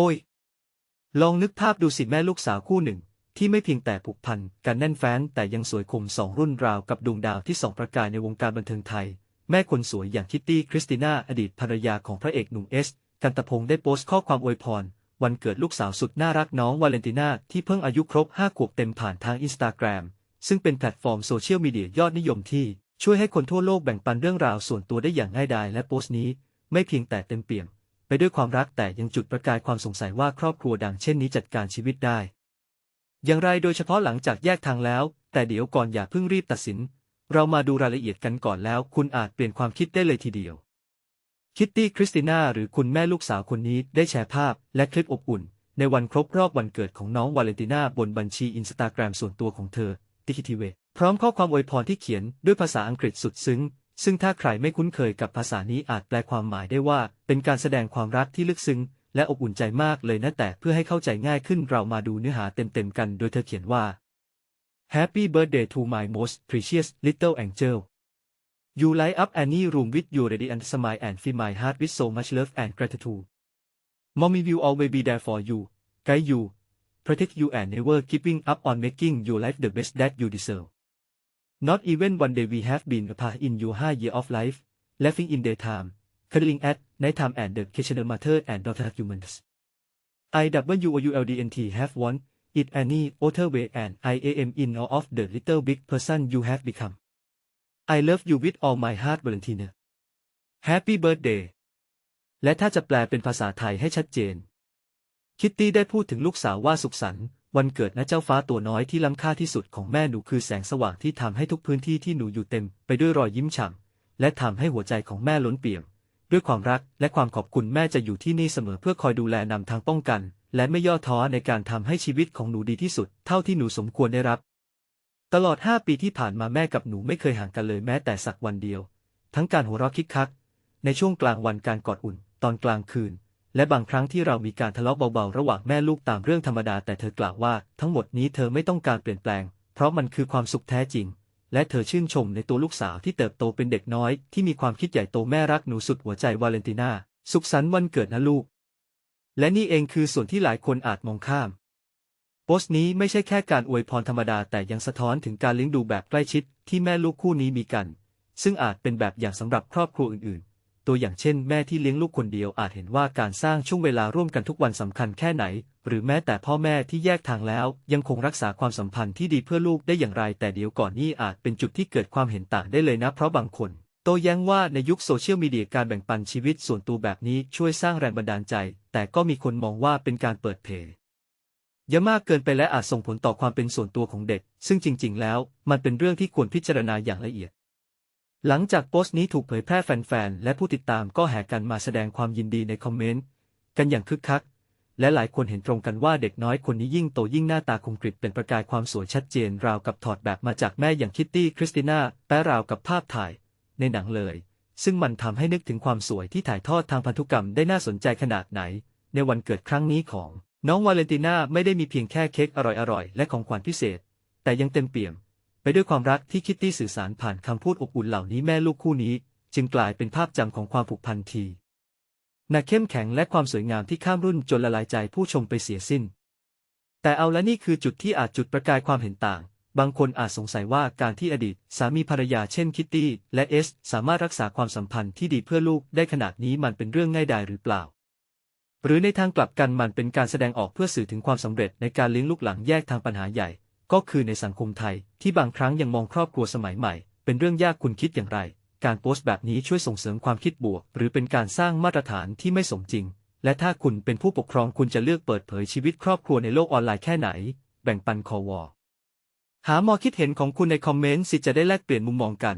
โอ้ย ลองนึกภาพดูสิแม่ลูกสาวคู่หนึ่ง ที่ไม่เพียงแต่ผูกพันกันแน่นแฟ้นแต่ยังสวยคมสองรุ่นราวกับดวงดาวที่ส่องประกายในวงการบันเทิงไทย แม่คนสวยอย่างคิตตี้คริสติน่าอดีตภรรยาของพระเอกหนุ่มเอส กันตะพงศ์ได้โพสต์ข้อความอวยพร วันเกิดลูกสาวสุดน่ารักน้องวาเลนติน่าที่เพิ่งอายุครบ5ขวบเต็มผ่านทางอินสตาแกรมซึ่งเป็นแพลตฟอร์มโซเชียลมีเดียยอดนิยมที่ช่วยให้คนทั่วโลกแบ่งปันเรื่องราวส่วนตัวได้อย่างง่ายดายและโพสต์นี้ ไม่เพียงแต่เต็มเปี่ยม ไปด้วยความรักแต่ยังจุดประกายความสงสัยว่าครอบครัวดังเช่นนี้จัดการชีวิตได้ อย่างไรโดยเฉพาะหลังจากแยกทางแล้ว แต่เดี๋ยวก่อนอย่าเพิ่งรีบตัดสิน เรามาดูรายละเอียดกันก่อนแล้ว คุณอาจเปลี่ยนความคิดได้เลยทีเดียว คิตตี้คริสติน่าหรือคุณแม่ลูกสาวคนนี้ได้แชร์ภาพและคลิปอบอุ่น ในวันครบรอบวันเกิดของน้องวาเลนติน่าบนบัญชีอินสตาแกรมส่วนตัวของเธอติคิทีเวพร้อมข้อความอวยพรที่เขียนด้วยภาษาอังกฤษสุดซึ้ง ซึ่งถ้าใครไม่คุ้นเคยกับภาษานี้อาจแปลความหมายได้ว่า เป็นการแสดงความรักที่ลึกซึ้ง และอบอุ่นใจมากเลยนะแต่เพื่อให้เข้าใจง่ายขึ้นเรามาดูเนื้อหาเต็มๆกัน โดยเธอเขียนว่า Happy birthday to my most precious little angel You light up any room with your radiant smile and fill my heart with so much love and gratitude Mommy will always be there for you guide you protect you and never giving up on making your life the best that you deserve Not even one day we have been apart in your high year of life, laughing in daytime, cuddling at nighttime and the occasional mother and daughter arguments. I WULDNT have won it any other way and I am in awe of the little big person you have become. I love you with all my heart Valentina. Happy birthday และถ้าจะแปลเป็นภาษาไทยให้ชัดเจน คิตตี้ได้พูดถึงลูกสาวว่าสุขสันต์ วันเกิดนะเจ้าฟ้าตัวน้อยที่ล้ำค่าที่สุดของแม่หนูคือแสงสว่างที่ทำให้ทุกพื้นที่ที่หนูอยู่เต็มไปด้วยรอยยิ้มฉ่ำและทำให้หัวใจของแม่ล้นเปี่ยม ด้วยความรักและความขอบคุณแม่จะอยู่ที่นี่เสมอเพื่อคอยดูแลนำทางป้องกัน และไม่ย่อท้อในการทำให้ชีวิตของหนูดีที่สุด เท่าที่หนูสมควรได้รับ ตลอด5ปีที่ผ่านมาแม่กับหนูไม่เคยห่างกันเลยแม้แต่สักวันเดียว ทั้งการหัวเราะคิกคัก ในช่วงกลางวันการกอดอุ่น ตอนกลางคืน และบางครั้งที่เรามีการทะเลาะเบาๆ ระหว่างแม่ลูกตามเรื่องธรรมดาแต่เธอกล่าวว่า ทั้งหมดนี้เธอไม่ต้องการเปลี่ยนแปลง เพราะมันคือความสุขแท้จริง และเธอชื่นชมในตัวลูกสาวที่เติบโตเป็นเด็กน้อย ที่มีความคิดใหญ่โตแม่รักหนูสุดหัวใจวาเลนติน่าสุขสันต์วันเกิดนะลูก และนี่เองคือส่วนที่หลายคนอาจมองข้ามโพสต์นี้ไม่ใช่แค่การอวยพรธรรมดาแต่ยังสะท้อนถึงการเลี้ยงดูแบบใกล้ชิดที่แม่ลูกคู่นี้มีกัน ซึ่งอาจเป็นแบบอย่างสำหรับครอบครัวอื่นๆ ตัวอย่างเช่นแม่ที่เลี้ยงลูกคนเดียวอาจเห็นว่าการสร้างช่วงเวลาร่วมกันทุกวันสำคัญแค่ไหน หรือแม้แต่พ่อแม่ที่แยกทางแล้ว ยังคงรักษาความสัมพันธ์ที่ดีเพื่อลูกได้อย่างไร แต่เดี๋ยวก่อนนี่อาจเป็นจุดที่เกิดความเห็นต่างได้เลยนะ เพราะบางคนโต้แย้งว่าในยุคโซเชียลมีเดียการแบ่งปันชีวิตส่วนตัวแบบนี้ช่วยสร้างแรงบันดาลใจ แต่ก็มีคนมองว่าเป็นการเปิดเผยเยอะมากเกินไปและอาจส่งผลต่อความเป็นส่วนตัวของเด็ก ซึ่งจริง ๆ แล้ว มันเป็นเรื่องที่ควรพิจารณาอย่างละเอียด หลังจากโพสต์นี้ถูกเผยแพร่แฟนๆ และผู้ติดตามก็แห่กันมาแสดงความยินดีในคอมเมนต์ กันอย่างคึกคัก และหลายคนเห็นตรงกันว่าเด็กน้อยคนนี้ยิ่งโตยิ่งหน้าตาคมกริบเป็นประกายความสวยชัดเจนราวกับถอดแบบมาจากแม่อย่างคิตตี้คริสติน่าแปะราวกับภาพถ่าย ในหนังเลย ซึ่งมันทำให้นึกถึงความสวยที่ถ่ายทอดทางพันธุกรรมได้น่าสนใจขนาดไหน ในวันเกิดครั้งนี้ของ น้องวาเลนติน่าไม่ได้มีเพียงแค่เค้กอร่อยๆและของขวัญพิเศษ แต่ยังเต็มเปี่ยม ไปด้วยความรักที่คิตตี้สื่อสารผ่านคำพูดอบอุ่นเหล่านี้แม่ลูกคู่นี้ จึงกลายเป็นภาพจำของความผูกพันทีหนักเข้มแข็งและความสวยงามที่ข้ามรุ่นจนละลายใจผู้ชมไปเสียสิ้น แต่เอาละนี่คือจุดที่อาจจุดประกายความเห็นต่าง บางคนอาจสงสัยว่าการที่อดีต สามีภรรยาเช่นคิตตี้และเอส สามารถรักษาความสัมพันธ์ที่ดีเพื่อลูกได้ขนาดนี้มันเป็นเรื่องง่ายดายหรือเปล่า หรือในทางกลับกันมันเป็นการแสดงออกเพื่อสื่อถึงความสำเร็จในการเลี้ยงลูกหลังแยกทางปัญหาใหญ่ ก็คือในสังคมไทยที่บางครั้งยังมองครอบครัวสมัยใหม่ เป็นเรื่องยากคุณคิดอย่างไร การโพสต์แบบนี้ช่วยส่งเสริมความคิดบวก หรือเป็นการสร้างมาตรฐานที่ไม่สมจริง และถ้าคุณเป็นผู้ปกครองคุณจะเลือกเปิดเผยชีวิตครอบครัวในโลกออนไลน์แค่ไหน แบ่งปันคอวอหามอคิดเห็นของคุณในคอมเมนต์สิจะได้แลกเปลี่ยนมุมมองกัน